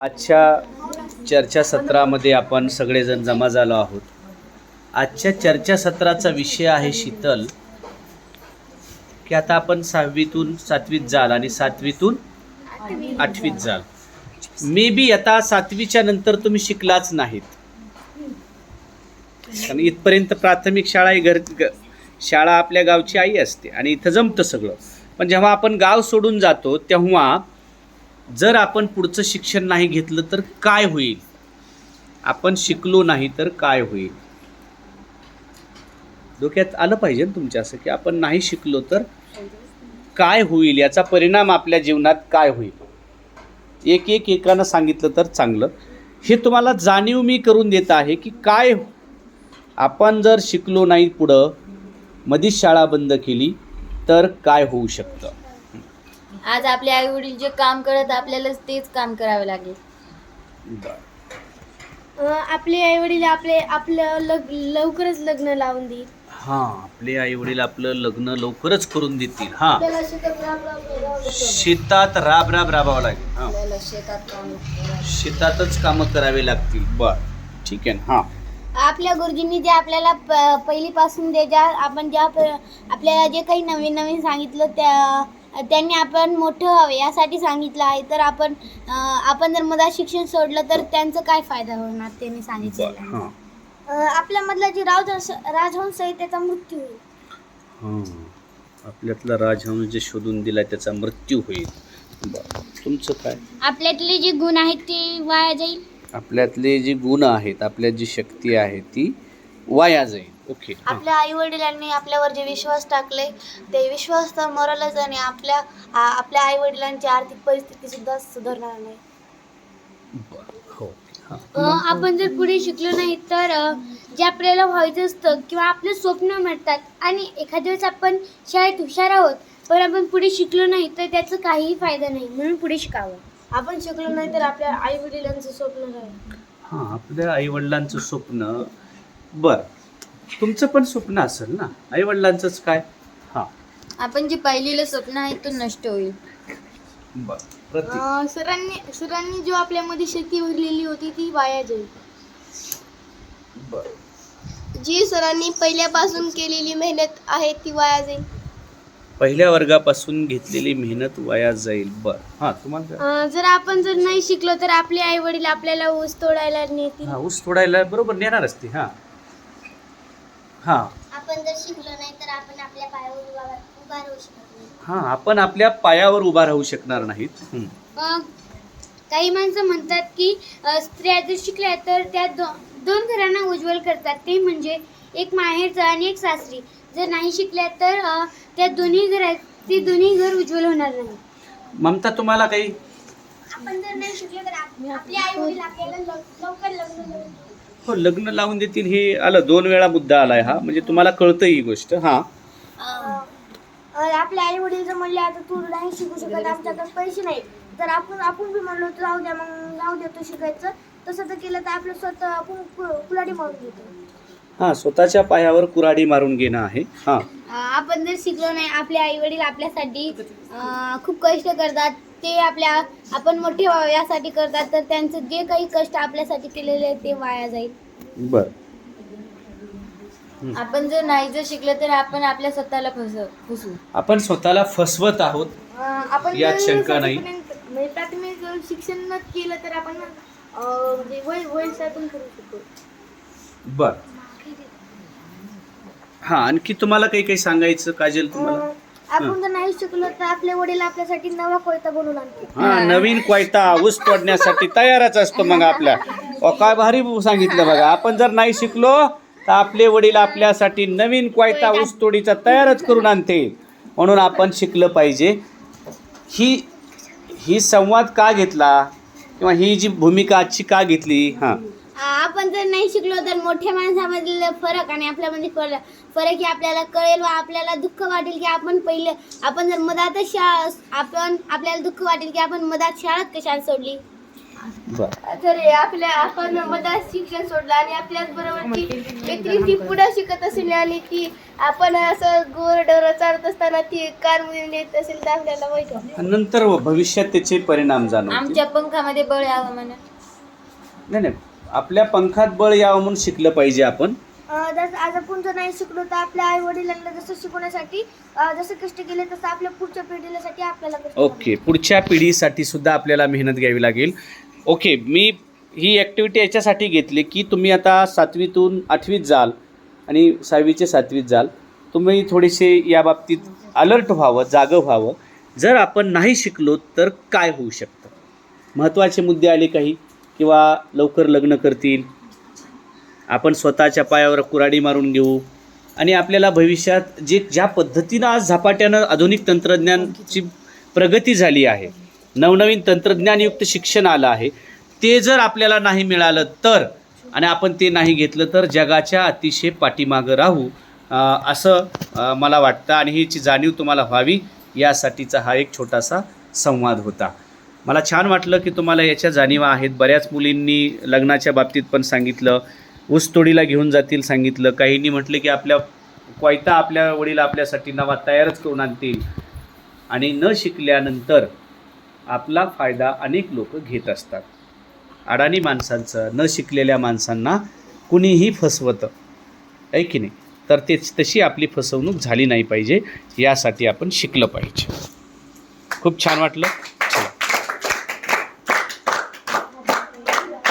आजच्या चर्चासत्रामध्ये आपण सगळेजण जमा झालो आहोत. आजच्या चर्चासत्राचा विषय आहे शीतल. की आता आपण सहावीतून सातवीत जाल आणि सातवीतून आठवीत जाल. मे बी आता सातवीच्या नंतर तुम्ही शिकलाच नाहीत. कारण इथपर्यंत प्राथमिक शाळा ही घर शाळा आपल्या गावची आई असते आणि इथं जमतं सगळं. पण जेव्हा आपण गाव सोडून जातो तेव्हा जर आपण पुढचं शिक्षण नाही घेतलं तर काय होईल? आपण शिकलो नाही तर काय होईल? डोक्यात आलं पाहिजे ना तुमच्या असं की आपण नाही शिकलो तर काय होईल? याचा परिणाम आपल्या जीवनात काय होईल? एक एक एकानं सांगितलं तर चांगलं. हे तुम्हाला जाणीव मी करून देत आहे की काय आपण जर शिकलो नाही पुढं मधीच शाळा बंद केली तर काय होऊ शकतं? आज आपले आई वडील जे काम करत आपल्याला तेच काम करावे लागेल. बरं आपले आई वडील आपले आपलं लग लवकरच लग्न लावून देईल. हां आपले आई वडील आपलं लग्न लवकरच करून देतील हां. आपल्याला शेतात राब राब राबावं लागतं. शेतात राब राब राबावं लागेल हां. आपल्याला शेतात काम करावं. शेतातच कामं करावे लागतील बर. ठीक आहे ना हां. आपल्या गुरुजींनी जे आपल्याला प- पहिलीपासून जे ज्या आपण ज्या प- आपल्याला जे काही नवीन नवीन सांगितलं त्या त्यांनी आपण मोठं व्हावे यासाठी सांगितलं आहे. तर आपण आपण जर मधात शिक्षण सोडलं तर त्यांचं काय फायदा होणार? त्यांनी सांगितलं हां आपल्यामधला जे राजहंस राजहंस आहे त्याचा मृत्यू होईल. हां आपल्यातला राजहंस जे शोधून दिलाय त्याचा मृत्यू होईल. बर तुमचं काय? आपल्यातले जे गुण आहेत ते वाया जाईल? आपल्यातले जे गुण आहेत आपल्यात जी शक्ती आहे ती वाया जाईल. ओके. हां आपल्या आई वडिलांनी आपल्यावर जे विश्वास टाकले ते विश्वास तर मरलच आणि आपल्या आ- आपल्या आई वडिलांची आर्थिक परिस्थिती सुद्धा सुधारणार नाही. बर. हो. हां. आपण जर पुढे शिकलो नाही तर अ, जे आपल्याला व्हायचं असतं किंवा आपले स्वप्न मिळतात आणि एखाद्या वेळेस आपण शाळेत हुशार आहोत पण आपण पुढे शिकलो नाही तर त्याचा काहीही फायदा नाही. म्हणून पुढे शिकावं. आपण शिकलो नाही तर आपल्या आई वडिलांचं स्वप्न राहील. हां आपल्या आईवडिलांचं स्वप्न. बर. तुमचं पण स्वप्न असेल ना? आईवडिलांचंच काय? हां. आपण जे पाहिलेलं स्वप्न आहे तो नष्ट होईल. बर. प्रतीक. सरांनी सरांनी जो आपल्यामध्ये शक्ती भरलेली होती ती वाया जाईल. बर. जी सरांनी पहिल्यापासून केलेली मेहनत आहे ती वाया जाईल. पहिल्या वर्गापासून घेतलेली मेहनत वाया जाईल. बर. हां तुम्हाला काय? अं, जर आपण जर नाही शिकलो तर आपले आई वडील आपल्याला ऊस तोडायला नेतील. हां ऊस तोडायला बरोबर नेणार असते हां. हां. आपण जर शिकलो नाही तर आपण आपल्या पायावर उभा उभा राहू शकत नाही. हां आपण आपल्या पायावर उभा राहू शकणार नाहीत. हं. अं, काही माणसं म्हणतात की अं, स्त्रिया जर शिकल्या तर त्या दो, दोन घरांना उज्ज्वल करतात. ते म्हणजे एक माहेरचं आणि एक सासरी. जर नाही शिकल्या तर अं, त्या दोन्ही घरात ते दोन्ही घर उज्ज्वल होणार नाही. ममता तुम्हाला काही? आपण जर नाही शिकलो तर आप- आपले आई वडील आपल्याला लव- लवकर लग्न. हो लग्न लावून देतील हे आलं. दोन वेळा मुद्दा आलाय हा. म्हणजे तुम्हाला कळतं ही गोष्ट. हां. अं, आपले आई वडील जर म्हणले आता तू नाही शिकू शकत आमच्याकडे पैसे नाही तर आपण आपण बी म्हणलो तर जाऊ द्या मग जाऊ देतो शिकायचं. तसं तर केलं तर आपलं स्वतः आपण कुलाडी मारून घेतो. हां स्वतःच्या पायावर कुराडी मारून घेणं आहे. हां. आपण जर शिकलो नाही आपले आई वडील आपल्यासाठी खूप कष्ट करतात. ते आपल्या आपण मोठे व्हावे यासाठी करतात तर त्यांचं जे काही कष्ट आपल्यासाठी केलेले आहे ते वाया जाईल. बर. आपण जर नाही जर शिकलं तर आपण आपल्या स्वतःला फसव फसवू. आपण स्वतःला फसवत आहोत आपण यात जर शंका नाही. म्हणजे प्राथमिक शिक्षण न केलं तर आपण अं, म्हणजे वय पण करू शकतो. बर. हां आणखी तुम्हाला काही काही सांगायचं काजल तुम्हाला? आपण जर नाही शिकलो तर आपले वडील आपल्यासाठी नवा कोयता बनवून हा नवीन कोयता ऊस तोडण्यासाठी तयारच असतो मग आपल्या. काय भारी सांगितलं बघा. आपण जर नाही शिकलो तर आपले वडील आपल्यासाठी नवीन कोयता ऊस तोडीचा तयारच करून आणते म्हणून आपण शिकलं पाहिजे. ही ही संवाद का घेतला? किंवा ही जी भूमिका आजची का घेतली? हां. आपण जर नाही शिकलो तर मोठ्या माणसामधील फरक आणि आपल्यामध्ये फरक फरक हे आपल्याला कळेल व आपल्याला दुःख वाटेल की आपण पहिले आपण जर मधातच शाळा आपण आपल्याला दुःख वाटेल की आपण मधात शाळाच कशाला सोडली? जर आपल्या आपण मधात शिक्षण सोडलं आणि आपल्याच बरोबर ती व्यक्ती ती पुढे शिकत असेल आणि ती आपण असं गोरडोर चालत असताना ती कार येत असेल तर आपल्याला वाईट नंतर भविष्यात त्याचे परिणाम जाणवतील. आमच्या पंखामध्ये बळ यावं म्हणून नाही नाही. आपल्या पंखात बळ यावं म्हणून शिकलं पाहिजे आपण. अं, जसं आज आपण जर नाही शिकलो तर आपल्या आई वडिलांना जसं शिकवण्यासाठी अं, जसं कष्ट केले तसं आपल्या पुढच्या पिढीसाठी आपल्याला कष्ट ओके पुढच्या पिढीसाठी सुद्धा आपल्याला मेहनत घ्यावी लागेल. ओके मी ही ॲक्टिव्हिटी याच्यासाठी घेतली की तुम्ही आता सातवीतून आठवीत जाल आणि सहावीचे सातवीत जाल. तुम्ही थोडेसे या बाबतीत अलर्ट व्हावं जागं व्हावं. जर आपण नाही शिकलो तर काय होऊ शकतं? महत्त्वाचे मुद्दे आले काही? किंवा लवकर लग्न करतील. आपण स्वतःच्या पायावर कुराडी मारून घेऊ. आणि आपल्याला भविष्यात जे ज्या पद्धतीनं आज झपाट्यानं आधुनिक तंत्रज्ञानची प्रगती झाली आहे नवनवीन तंत्रज्ञानयुक्त शिक्षण आलं आहे ते जर आपल्याला नाही मिळालं तर आणि आपण ते नाही घेतलं तर जगाच्या अतिशय पाठीमागं राहू असं मला वाटतं. आणि हीची जाणीव तुम्हाला व्हावी यासाठीचा हा एक छोटासा संवाद होता. मला छान वाटलं की तुम्हाला याच्या जाणीवा आहेत. बऱ्याच मुलींनी लग्नाच्या बाबतीत पण सांगितलं. ऊसतोडीला घेऊन जातील सांगितलं. काहींनी म्हटलं की आपल्या कोयता आपल्या वडील आपल्यासाठी नवा तयारच करून आणतील. आणि न शिकल्यानंतर आपला फायदा अनेक लोक घेत असतात. अडाणी माणसांचं न शिकलेल्या माणसांना कुणीही फसवतं आहे की नाही? तर तेच तशी आपली फसवणूक झाली नाही पाहिजे. यासाठी आपण शिकलं पाहिजे. खूप छान वाटलं.